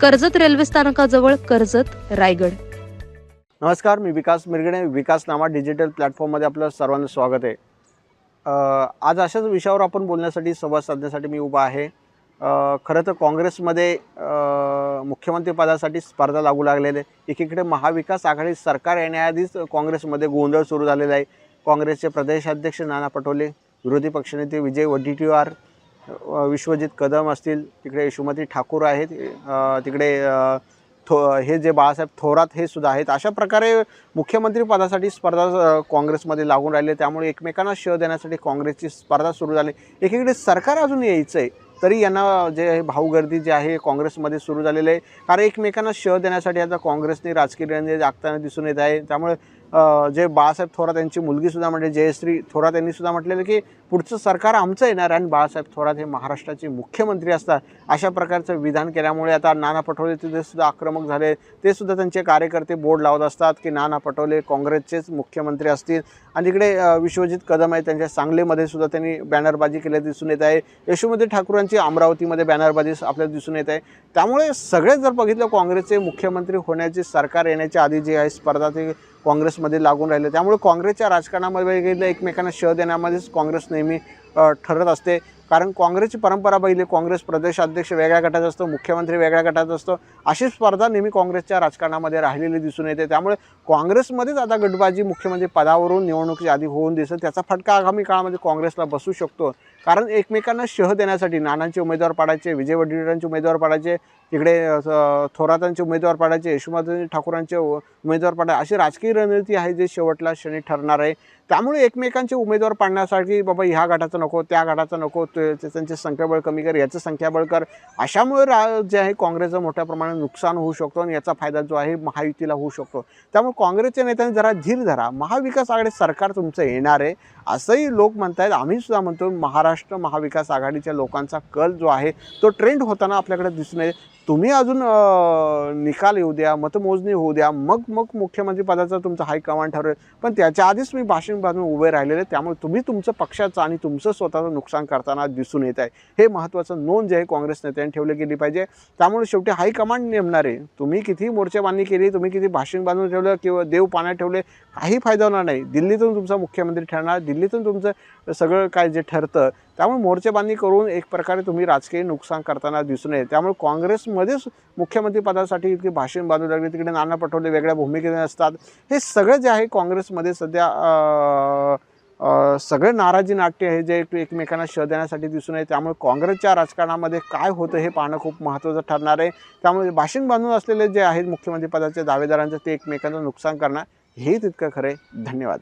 Karjat railway स्थानकाजवळ कर्जत रायगड. नमस्कार मी विकास मिरगणे विकास नामा डिजिटल प्लॅटफॉर्ममध्ये आपलं सर्वांचं स्वागत आहे. आज अशाच विषयावर आपण बोलण्यासाठी संवाद साधण्यासाठी मी उभा आहे. खरं तर काँग्रेसमध्ये मुख्यमंत्रीपदासाठी स्पर्धा लागू लागलेली आहे. एकीकडे महाविकास आघाडी सरकार येण्याआधीच काँग्रेसमध्ये गोंधळ सुरू झालेला आहे. काँग्रेसचे प्रदेशाध्यक्ष नाना पटोले विरोधी पक्षनेते विजय वडेट्टीवार विश्वजित कदम असतील तिकडे यशोमती ठाकूर आहेत तिकडे थो हे जे बाळासाहेब थोरात हे सुद्धा आहेत. अशा प्रकारे मुख्यमंत्री पदासाठी स्पर्धा काँग्रेसमध्ये लागून राहिले. त्यामुळे एकमेकांना शह देण्यासाठी काँग्रेसची स्पर्धा सुरू झाली. एकीकडे सरकार अजून यायचं आहे तरी यांना जे भाऊगर्दी जे आहे काँग्रेसमध्ये सुरू झालेलं आहे. कारण एकमेकांना शह देण्यासाठी आता काँग्रेसने राजकीय रणनीती आखताना दिसून येत आहे. त्यामुळे जे बाळासाहेब थोरात यांची मुलगी सुद्धा म्हणजे जयश्री थोरात यांनी सुद्धा म्हटलेलं की पुढचं सरकार आमचं येणार आणि बाळासाहेब थोरात हे महाराष्ट्राचे मुख्यमंत्री असतात. अशा प्रकारचं विधान केल्यामुळे आता नाना पटोले तिथे सुद्धा आक्रमक झाले ते सुद्धा त्यांचे कार्यकर्ते बोर्ड लावत असतात की नाना पटोले काँग्रेसचेच मुख्यमंत्री असतील. आणि तिकडे विश्वजित कदम आहे त्यांच्या सांगलीमध्ये सुद्धा त्यांनी बॅनरबाजी केल्या दिसून येत आहे. यशोमती ठाकूरांची अमरावतीमध्ये बॅनरबाजी आपल्याला दिसून येत आहे. त्यामुळे सगळेच जर बघितलं काँग्रेसचे मुख्यमंत्री होण्याची सरकार येण्याच्या आधी जी आहे स्पर्धा ते काँग्रेसमध्ये लागून राहिले. त्यामुळे काँग्रेसच्या राजकारणामध्ये एकमेकांना शह देण्यामध्येच काँग्रेस नेहमी ठरत असते. कारण काँग्रेसची परंपरा पहिली काँग्रेस प्रदेशाध्यक्ष वेगळ्या गटात असतो मुख्यमंत्री वेगळ्या गटात असतो अशी स्पर्धा नेहमी काँग्रेसच्या राजकारणामध्ये राहिलेली दिसून येते. त्यामुळे काँग्रेसमध्येच आता गटबाजी मुख्यमंत्री पदावरून निवडणुकीच्या आधी होऊन दिसत त्याचा फटका आगामी काळामध्ये काँग्रेसला बसू शकतो. कारण एकमेकांना शह देण्यासाठी नानांचे उमेदवार पाडायचे विजय वडेट्टीवारांचे उमेदवार पाडायचे तिकडे थोरातांचे उमेदवार पाडायचे यशोमती ठाकूरांचे उमेदवार पाडायचे अशी राजकीय रणनीती आहे जे शेवटला क्षणी ठरणार आहे. त्यामुळे एकमेकांचे उमेदवार पाडण्यासाठी बाबा ह्या गटाचं नको त्या गटाचं नको ते त्यांचे संख्याबळ कमी कर याचं संख्याबळ कर. अशामुळे रा जे आहे काँग्रेसचं मोठ्या प्रमाणात नुकसान होऊ शकतो आणि याचा फायदा जो आहे महायुतीला होऊ शकतो. त्यामुळे काँग्रेसच्या नेत्यांनी जरा धीर धरा. महाविकास आघाडी सरकार तुमचं येणार आहे असंही लोक म्हणत आम्ही सुद्धा म्हणतो महाराष्ट्र महाविकास आघाडीच्या लोकांचा कल जो आहे तो ट्रेंड होताना आपल्याकडे दिसून येते तुम्ही अजून निकाल येऊ द्या मतमोजणी होऊ द्या मग मग मुख्यमंत्री पदाचं तुमचं हायकमांड ठरवेल. पण त्याच्या आधीच मी भाषण बाजून उभे राहिलेले त्यामुळे तुम्ही तुमचं पक्षाचं आणि तुमचं स्वतःचं नुकसान करताना दिसून येत आहे. हे महत्त्वाचं नोंद जे आहे काँग्रेस नेत्यांनी ठेवली गेली पाहिजे. त्यामुळे शेवटी हायकमांड नेमणार आहे तुम्ही किती मोर्चेबांधणी केली तुम्ही किती भाषण बांधून ठेवलं किंवा देव पाण्यात ठेवले काही फायदा होणार नाही. दिल्लीतून तुमचा मुख्यमंत्री ठरणार दिल्लीतून तुमचं सगळं काय जे ठरतं त्यामुळे मोर्चेबांधणी करून एक प्रकारे तुम्ही राजकीय नुकसान करताना दिसून येते त्यामुळे काँग्रेस मध्येच मुख्यमंत्रीपदासाठी इतकी भाषण बांधू लागली तिकडे नाना पटोले वेगळ्या भूमिकेने असतात. हे सगळं जे आहे काँग्रेसमध्ये सध्या सगळं सगळे नाराजी नाट्य आहे जे एकमेकांना शह देण्यासाठी दिसून आहे त्यामुळे काँग्रेसच्या राजकारणामध्ये काय होतं हे पाहणं खूप महत्त्वाचं ठरणार आहे. त्यामुळे भाषण बांधून असलेले जे आहेत मुख्यमंत्रीपदाचे दावेदारांचं ते एकमेकांचं नुकसान करणार हे तितकं खरं आहे. धन्यवाद.